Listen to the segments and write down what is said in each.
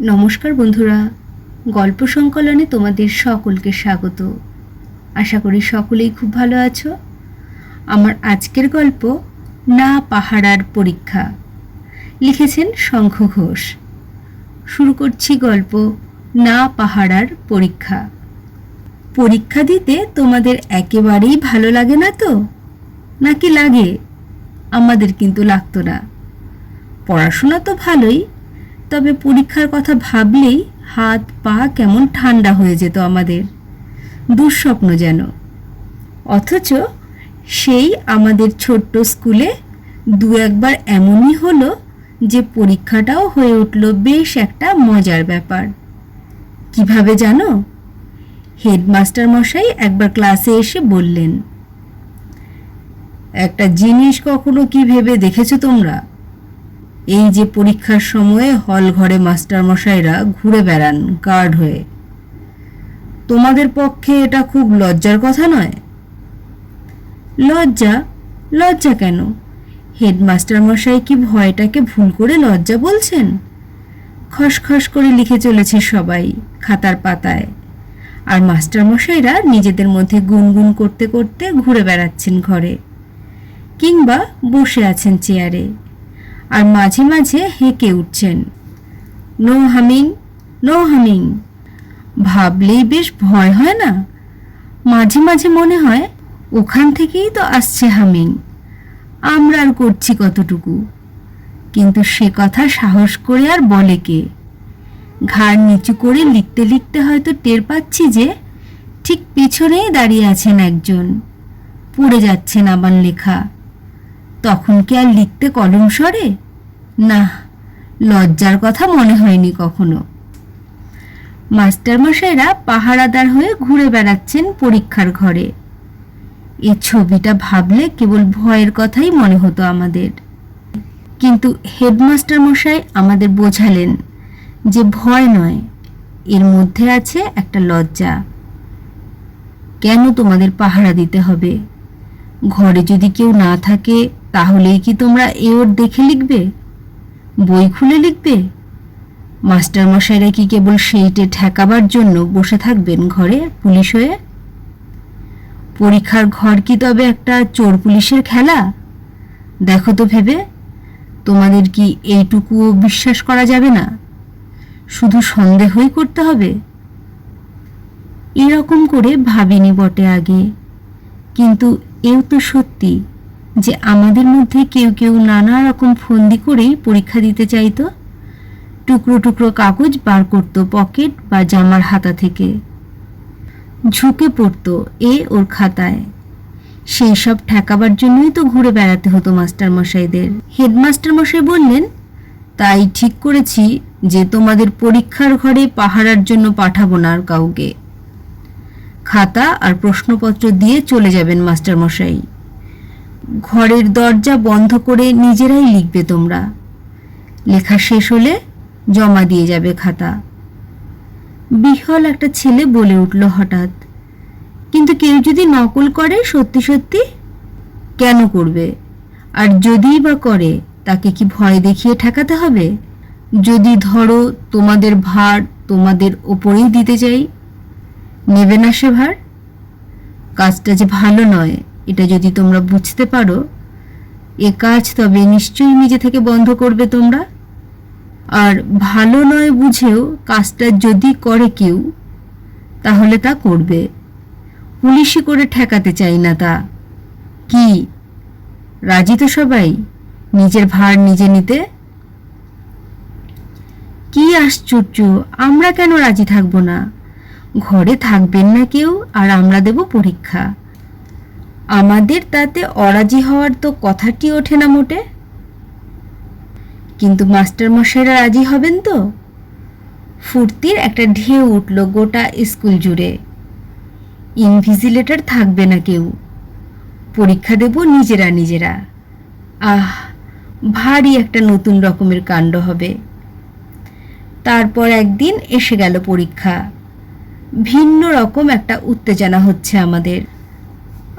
নমস্কার বন্ধুরা, গল্প সংকলনে তোমাদের সকলকে স্বাগত। আশা করি সকলেই খুব ভালো আছো। আমার আজকের গল্প, না পাহাড়ার পরীক্ষা। লিখেছেন শঙ্খ ঘোষ। শুরু করছি গল্প, না পাহাড়ার পরীক্ষা। পরীক্ষা দিতে তোমাদের একেবারেই ভালো লাগে না তো? নাকি লাগে? আমাদের কিন্তু লাগতো না। পড়াশোনা তো ভালোই তবে পরীক্ষার কথা ভাবলেই হাত পা কেমন ঠান্ডা হয়ে যেত আমাদের। দুঃস্বপ্ন যেন। অথচ সেই আমাদের ছোট্ট স্কুলে দু একবার এমনই হলো যে পরীক্ষাটাও হয়ে উঠল বেশ একটা মজার ব্যাপার। কীভাবে জানো? হেডমাস্টার মশাই একবার ক্লাসে এসে বললেন, একটা জিনিস কখনো কি ভেবে দেখেছ তোমরা? এই যে পরীক্ষার সময়ে হল ঘরে মাস্টার মশাইরা ঘুরে বেড়ান গার্ড হয়ে। তোমাদের পক্ষে এটা খুব লজ্জার কথা নয়? লজ্জা? লজ্জা কেন? হেডমাস্টার মশাই কি ভয়টাকে ভুল করে লজ্জা বলছেন? খসখস করে লিখে চলেছে সবাই খাতার পাতায়। আর মাস্টার মশাইরা নিজেদের মধ্যে গুনগুন করতে করতে ঘুরে বেড়াচ্ছেন ঘরে। কিংবা বসে আছেন চেয়ারে। আর মাঝে মাঝে হেঁকে উঠছেন। No humming no humming. ভাবলেই বেশ ভয় হয় না? মাঝে মাঝে মনে হয় ওখান থেকেই তো আসছে হামিং। আমরা আর করছি কতটুকু? কিন্তু সে কথা সাহস করে আর বলে কে? ঘাড় নিচু করে লিখতে লিখতে হয়তো টের পাচ্ছি যে ঠিক পিছনেই দাঁড়িয়ে আছেন একজন। পড়ে যাচ্ছেন আমার লেখা। তখন কি আর লিখতে কলম সরে? না, লজ্জার কথা মনে হয়নি কখনো। মাস্টারমশাইরা পাহারাদার হয়ে ঘুরে বেড়াচ্ছেন পরীক্ষার ঘরে। এই ছবিটা ভাবলে কেবল ভয়ের কথাই মনে হতো আমাদের। কিন্তু হেডমাস্টার মশাই আমাদের বোঝালেন যে ভয় নয়, এর মধ্যে আছে একটা লজ্জা। কেন তোমাদের পাহারা দিতে হবে? ঘরে যদি কেউ না থাকে, তাহলেই কি তোমরা এ ওর দেখে লিখবে? বই খুলে লিখবে? মাস্টার মশাইরা কি কেবল সেইটে ঠেকাবার জন্য বসে থাকবেন ঘরে পুলিশ হয়ে? পরীক্ষার ঘর কি তবে একটা চোর পুলিশের খেলা? দেখো তো ভেবে, তোমাদের কি এইটুকুও বিশ্বাস করা যাবে না? শুধু সন্দেহই করতে হবে? এরকম করে ভাবিনি বটে আগে। কিন্তু এও তো সত্যি। যে আমাদের মধ্যে কেউ কেউ নানা রকম ফন্দি করেই পরীক্ষা দিতে চাইতো। টুকরো টুকরো কাগজ বার করতো পকেট বা জামার হাতা থেকে। ঝুঁকে পড়তো এ ওর খাতায়। সেই সব ঠেকাবার জন্যই তো ঘুরে বেড়াতে হতো মাস্টার মশাইদের হেডমাস্টার মশাই বললেন, তাই ঠিক করেছি যে তোমাদের পরীক্ষার ঘরে পাহারার জন্য পাঠাবো না আর কাউকে। খাতা আর প্রশ্নপত্র দিয়ে চলে যাবেন মাস্টার মশাই ঘরের দরজা বন্ধ করে নিজেরাই লিখবে তোমরা। লেখা শেষ হলে জমা দিয়ে যাবে খাতা। বিহল একটা ছেলে বলে উঠল হঠাৎ, কিন্তু কেউ যদি নকল করে সত্যি সত্যি, কেন করবে? আর যদিই বা করে, তাকে কি ভয় দেখিয়ে ঠেকাতে হবে? যদি ধরো তোমাদের ভার তোমাদের ওপরেই দিতে চাই, নেবে না সে ভার? কাজটা যে ভালো নয়। এটা যদি তোমরা বুঝতে পারো, এ কাজ তবে নিশ্চয়ই নিজে থেকে বন্ধ করবে তোমরা। আর ভালো নয় বুঝেও কাজটা যদি করে কেউ, তাহলে তা করবে। পুলিশি করে ঠেকাতে চাই না তা। কি? রাজি তো সবাই? নিজের ভার নিজে নিতে? কি আশ্চর্য, আমরা কেন রাজি থাকব না? ঘরে থাকবেন না কেউ আর আমরা দেব পরীক্ষা। আমাদের তাতে অরাজি হওয়ার তো কথাটি ওঠে না মোটে। কিন্তু মাস্টার মশাইরা রাজি হবেন তো? ফুর্তির একটা ঢেউ উঠল গোটা স্কুল জুড়ে। ইনভিজিলেটর থাকবে না কেউ। পরীক্ষা দেব নিজেরা নিজেরা। আহ, ভারী একটা নতুন রকমের কাণ্ড হবে। তারপর একদিন এসে গেল পরীক্ষা। ভিন্ন রকম একটা উত্তেজনা হচ্ছে আমাদের।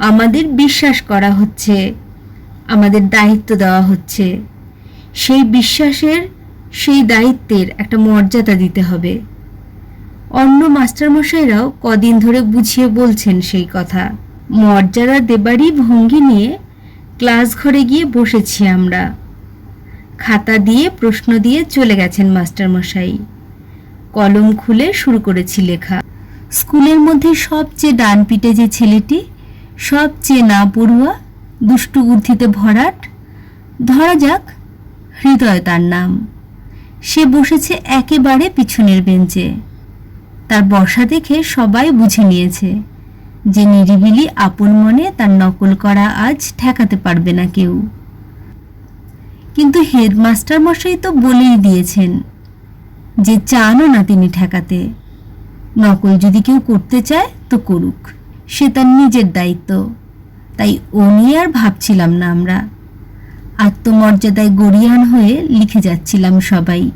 আমাদের বিশ্বাস করা হচ্ছে, আমাদের দায়িত্ব দেওয়া হচ্ছে। সেই বিশ্বাসের, সেই দায়িত্বের একটা মর্যাদা দিতে হবে। অন্য মাস্টারমশাইরাও কদিন ধরে বুঝিয়ে বলছেন সেই কথা। মর্যাদা দেবারই ভঙ্গি নিয়ে ক্লাস ঘরে গিয়ে বসেছি আমরা। খাতা দিয়ে প্রশ্ন দিয়ে চলে গেছেন মাস্টারমশাই। কলম খুলে শুরু করেছি লেখা। স্কুলের মধ্যে সবচেয়ে ডান পিটে যে ছেলেটি সবচেয়ে না পড়ুয়া, দুষ্টু বুদ্ধিতে ভরাট। ধরা যাক, হৃদয় তার নাম। সে বসেছে একেবারে পিছনের বেঞ্চে। তার বসা দেখে সবাই বুঝে নিয়েছে যে নিরিবিলি আপন মনে তার নকল করা আজ ঠেকাতে পারবে না কেউ। কিন্তু হেডমাস্টার মশাই তো বলেই দিয়েছেন যে চানও না তিনি ঠেকাতে। নকল যদি কেউ করতে চায়, তো করুক। সে তার নিজের দায়িত্ব। তাই ও নিয়ে আর ভাবছিলাম না আমরা। আত্মমর্যাদায় গরিয়ান হয়ে লিখে যাচ্ছিলাম সবাই।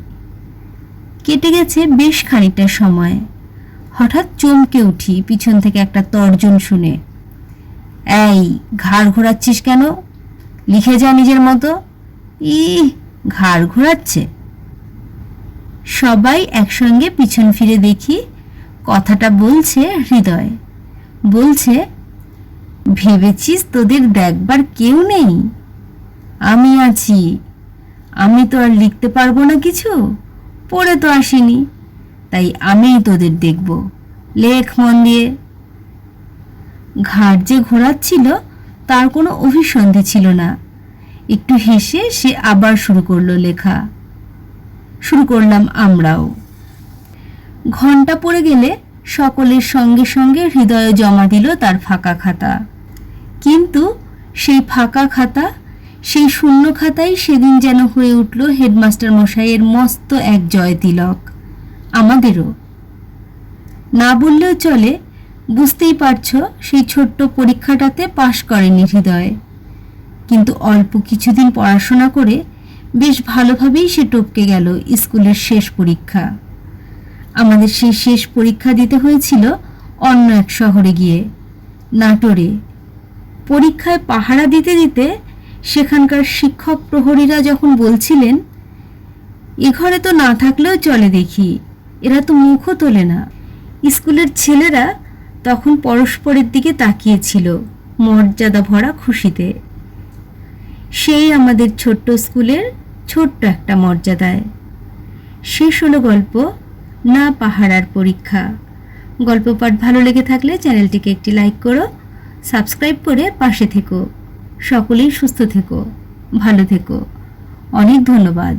কেটে গেছে বেশ খানিকটা সময়। হঠাৎ চমকে উঠি পিছন থেকে একটা তর্জন শুনে। এই, ঘাড় ঘোরাচ্ছিস কেন? লিখে যা নিজের মতো। ই ঘাড় ঘোরাচ্ছে। সবাই একসঙ্গে পিছন ফিরে দেখি কথাটা বলছে হৃদয়। বলছে, ভেবেছিস তোদের দেখবার কেউ নেই? আমি আছি। আমি তো আর লিখতে পারব না কিছু। পড়ে তো আসিনি। তাই আমিই তোদের দেখব। লেখ মন দিয়ে। ঘাট যে ঘোরাচ্ছিল, তার কোনো অভিসন্ধি ছিল না। একটু হেসে সে আবার শুরু করল লেখা। শুরু করলাম আমরাও। ঘণ্টা পড়ে গেলে সকলের সঙ্গে সঙ্গে হৃদয়ে জমা দিল তার ফাঁকা খাতা। কিন্তু সেই ফাঁকা খাতা, সেই শূন্য খাতাই সেদিন যেন হয়ে উঠল হেডমাস্টার মশাইয়ের মস্ত এক জয় তিলক। আমাদেরও। না বললেও চলে, বুঝতেই পারছ সেই ছোট্ট পরীক্ষাটাতে পাশ করেনি হৃদয়। কিন্তু অল্প কিছুদিন পড়াশোনা করে বেশ ভালোভাবেই সে টপকে গেল স্কুলের শেষ পরীক্ষা। আমাদের সেই শেষ পরীক্ষা দিতে হয়েছিল অন্য এক শহরে গিয়ে, নাটোরে। পরীক্ষায় পাহারা দিতে দিতে সেখানকার শিক্ষক প্রহরীরা যখন বলছিলেন, এ ঘরে তো না থাকলেও চলে দেখি, এরা তো মুখও তোলে না। স্কুলের ছেলেরা তখন পরস্পরের দিকে তাকিয়েছিল, মর্যাদা ভরা খুশিতে। সেই আমাদের ছোট্ট স্কুলের ছোট্ট একটা মর্যাদায়। শেষ হলো গল্প না পাহারার পরীক্ষা। গল্প পাঠ ভালো লেগে থাকলে চ্যানেলটিকে একটি লাইক করো, সাবস্ক্রাইব করে পাশে থেকো। সকলেই সুস্থ থেকো, ভালো থেকো। অনেক ধন্যবাদ।